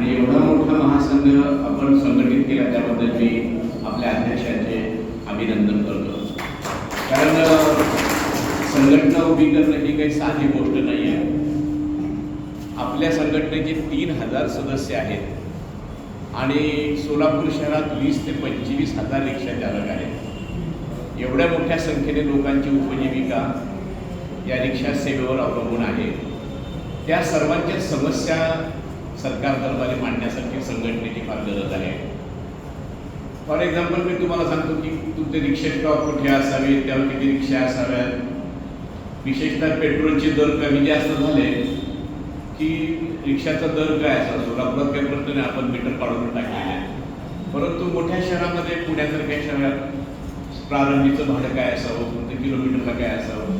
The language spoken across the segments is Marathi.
आणि एवढा मोठा महासंघ आपण संघटित केला त्याबद्दल मी आपल्या अध्यक्षांचे अभिनंदन करतो. कारण संघटना उभी करणं ही काही साधी गोष्ट नाही आहे. आपल्या संघटनेचे तीन हजार सदस्य आहेत आणि सोलापूर शहरात वीस ते पंचवीस हजार रिक्षा चालक आहेत. एवढ्या मोठ्या संख्येने लोकांची उपजीविका या रिक्षा सेवेवर अवलंबून आहे. त्या सर्वांच्या समस्या सरकार दरबारी मांडण्यासाठी संघटनेची फार गरज आहे. फॉर एक्झाम्पल मी तुम्हाला सांगतो की तुमचे रिक्षे टॉप कुठे असावे त्यावर किती रिक्षा असाव्यात. विशेषतः पेट्रोलचे दर कमी जास्त झाले की रिक्षाचा दर काय असा सोलापुरात काही प्रश्न नाही आपण मीटर काढून टाकलेले परंतु मोठ्या शहरामध्ये पुण्यासारख्या शहरात प्रारंभीचं भाडं काय असावं? कोणत्या किलोमीटरला काय असावं?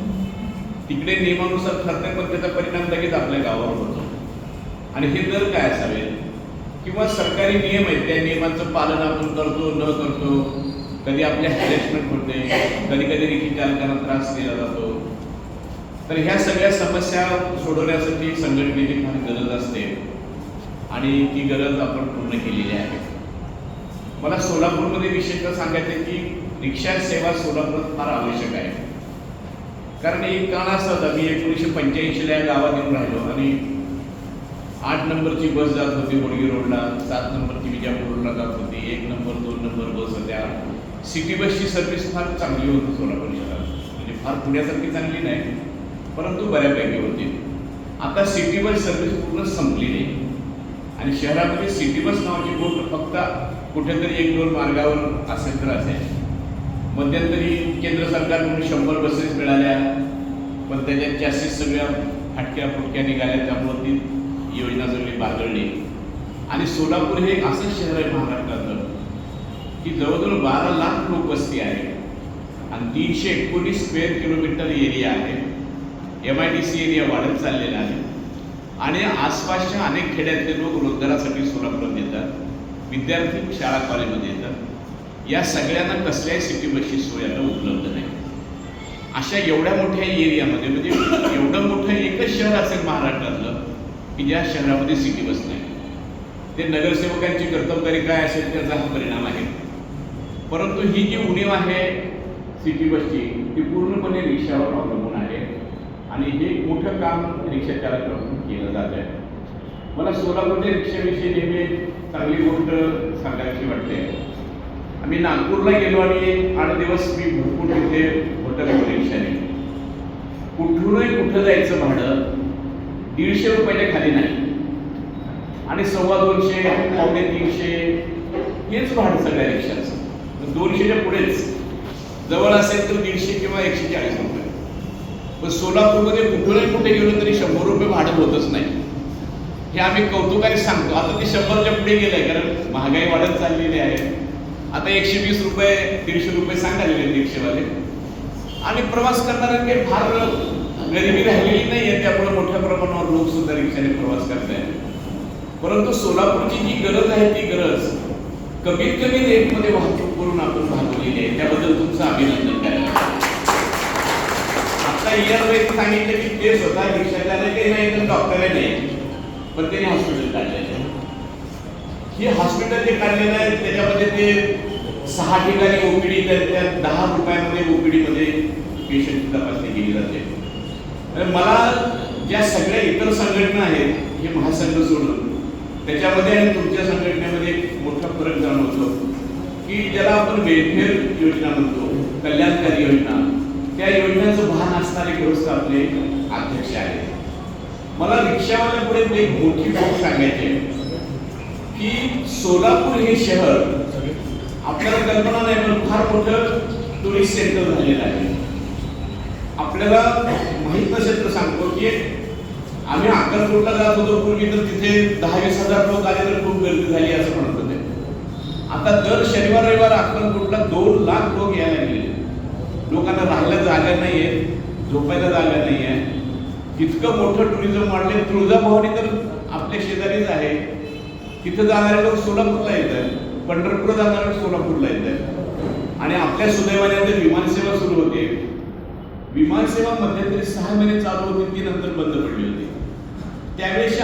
तिकडे नियमानुसार ठरते पण त्याचा परिणाम लगेच आपल्या गावावर होतो. आणि हे दर काय असावे? किंवा सरकारी नियम आहेत त्या नियमांचं पालन आपण करतो न करतो कधी आपल्या हॅरेसमेंट होते कधी कधी रिक्षा चालकांना त्रास दिला जातो. तर ह्या सगळ्या समस्या सोडवण्यासाठी संघटनेची फार गरज असते. आणि ती गरज आपण पूर्ण केलेली आहे. मला सोलापूरमध्ये विशेषतः सांगायचं आहे की रिक्षा सेवा सोलापूरात फार आवश्यक आहे. कारण एक काळ असा होता मी एकोणीसशे पंच्याऐंशीला या गावात येऊन राहिलो आणि आठ नंबरची बस जात होती होडगी रोडला सात नंबरची विजापूर रोडला जात होती एक नंबर दोन नंबर बस होत्या. सिटी बसची सर्व्हिस फार चांगली होती सोलापूर शहरात म्हणजे फार पुण्यासारखी चांगली नाही परंतु बऱ्यापैकी होती. आता सिटी बस सर्व्हिस पूर्ण संपली नाही. आणि शहरामध्ये सिटी बस नावाची गोष्ट फक्त कुठेतरी एक दोन मार्गावर असेल तर असेल. मध्यंतरी केंद्र सरकारकडून शंभर बसेस मिळाल्या पण त्याच्यात चॅसेस सगळ्या फाटक्या फुटक्या निघाल्या त्यामुळे ती योजना सगळी बागळली आणि सोलापूर हे एक असं शहर आहे महाराष्ट्रातलं की जवळजवळ बारा लाख लोकवस्ती आहे आणि तीनशे एकोणीस स्क्वेअर किलोमीटर एरिया आहे M I D C area वाढत चाललेला आहे आणि आसपासच्या अनेक खेड्यातले लोक रोजगारासाठी सोलापुरात येतात विद्यार्थी शाळा कॉलेजमध्ये येतात. या सगळ्यांना कसल्याही सिटी बसची सोय आता उपलब्ध नाही. अशा एवढ्या मोठ्या एरियामध्ये म्हणजे एवढं मोठं एकच शहर असेल महाराष्ट्रातलं की ज्या शहरामध्ये सिटी बस नाही ते नगरसेवकांची कर्तबगारी काय असेल त्याचा हा परिणाम आहे. परंतु ही जी उणीव आहे सिटी बसची ती पूर्णपणे रिक्षावर अवलंबून आहे आणि हे मोठं काम रिक्षा चालकाकडून केलं जात आहे. मला सोलापूरच्या रिक्षाविषयी नेहमी चांगली गोष्ट सांगायची वाटते. आम्ही नागपूरला गेलो आणि आठ दिवस मी भरपूर तिथे होटल रिक्षाने. कुठूनही कुठं जायचं भाडं दीडशे रुपयाच्या खाली नाही. आणि सव्वा दोनशे पावणे तीनशे हेच भाडं सगळ्या रिक्षाचं. दोनशेच्या पुढेच जवळ असेल तर दीडशे किंवा एकशे चाळीस रुपये. पण सोलापूरमध्ये कुठूनही कुठे गेलो तरी शंभर रुपये भाडं होतच नाही. हे आम्ही कौतुकाने सांगतो. आता ते शंभरच्या पुढे गेलंय कारण महागाई वाढत चाललेली आहे. आता एकशे वीस रुपये दीडशे रुपये सांगायले दीडशेवाले. आणि प्रवास करणारा काही फार गरिबी राहिली. आहे त्यामुळे मोठ्या प्रमाणावर लोक सुद्धा रिक्षाने प्रवास करत आहेत परंतु सोलापूरची जी गरज आहे ती गरज कमीत कमी रेटमध्ये वाहतूक करून आपण भागवलेली आहे. त्याबद्दल तुमचं अभिनंदन करायला आता इयर सांगितलं की ते स्वतः रिक्षा चालक नाही तर डॉक्टर नाही. पण त्यांनी हॉस्पिटल काढलेलं आहे. हे हॉस्पिटल जे काढलेलं आहे त्याच्यामध्ये ते सहा ठिकाणी ओपीडी त्या दहा रुपयामध्ये ओपीडी मध्ये पेशंटची तपासणी केली जाते. तर मला ज्या सगळ्या इतर संघटना आहेत हे महासंघ सोडलं त्याच्यामध्ये आणि तुमच्या संघटनेमध्ये एक मोठा फरक जाणवतो की ज्याला आपण वेलफेअर योजना म्हणतो कल्याणकारी योजना त्या योजनेचं भान असणारे ग्रस्त आपले अध्यक्ष आहेत. मला रिक्षावाल्या पुढे एक मोठी गोष्ट सांगायची आहे की सोलापूर हे शहर आपल्याला कल्पना नाही पण फार मोठं टुरिस्ट सेंटर झालेलं आहे. आपल्याला माहीत नसेल तर सांगतो की आम्ही अक्कलकोटला जात होतो पूर्वी तर तिथे दहा वीस हजार लोक आले तर खूप गर्दी झाली असं म्हणत होते. आता दर शनिवार रविवार अक्कलकोटला दोन लाख लोक यायला लागले. लोकांना राहायला जागा नाहीये झोपायला जागा नाहीये. इतकं मोठं टुरिझम वाढले तुळजाभवानी तर आपल्या शेजारीच आहे. तिथं जाणारे लोक सोलापूरला येत आहेत पंढरपूरला जाणारे सोलापूरला येत आहेत आणि आपल्या सुदैवाने आता विमानसेवा सुरू होते. विमानसेवा मध्यंतरी सहा महिने चालू होती ती नंतर बंद पडली होती. त्यावेळेस